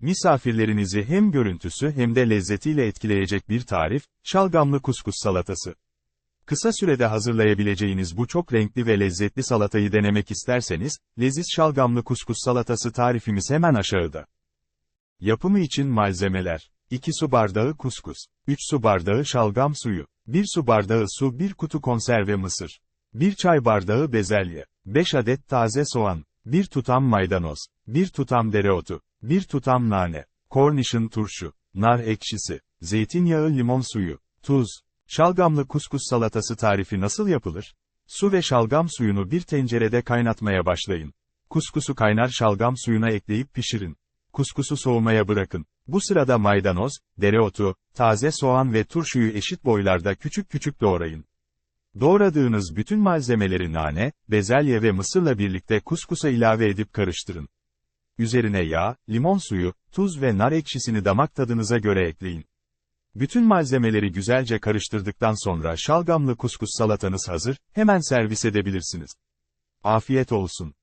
Misafirlerinizi hem görüntüsü hem de lezzetiyle etkileyecek bir tarif, şalgamlı kuskus salatası. Kısa sürede hazırlayabileceğiniz bu çok renkli ve lezzetli salatayı denemek isterseniz, leziz şalgamlı kuskus salatası tarifimiz hemen aşağıda. Yapımı için malzemeler. 2 su bardağı kuskus, 3 su bardağı şalgam suyu, 1 su bardağı su 1 kutu konserve mısır, 1 çay bardağı bezelye, 5 adet taze soğan, 1 tutam maydanoz, 1 tutam dereotu, 1 tutam nane, kornişin turşu, nar ekşisi, zeytinyağı limon suyu, tuz. Şalgamlı kuskus salatası tarifi nasıl yapılır? Su ve şalgam suyunu bir tencerede kaynatmaya başlayın. Kuskusu kaynar şalgam suyuna ekleyip pişirin. Kuskusu soğumaya bırakın. Bu sırada maydanoz, dereotu, taze soğan ve turşuyu eşit boylarda küçük küçük doğrayın. Doğradığınız bütün malzemeleri nane, bezelye ve mısırla birlikte kuskusa ilave edip karıştırın. Üzerine yağ, limon suyu, tuz ve nar ekşisini damak tadınıza göre ekleyin. Bütün malzemeleri güzelce karıştırdıktan sonra şalgamlı kuskus salatanız hazır, hemen servis edebilirsiniz. Afiyet olsun.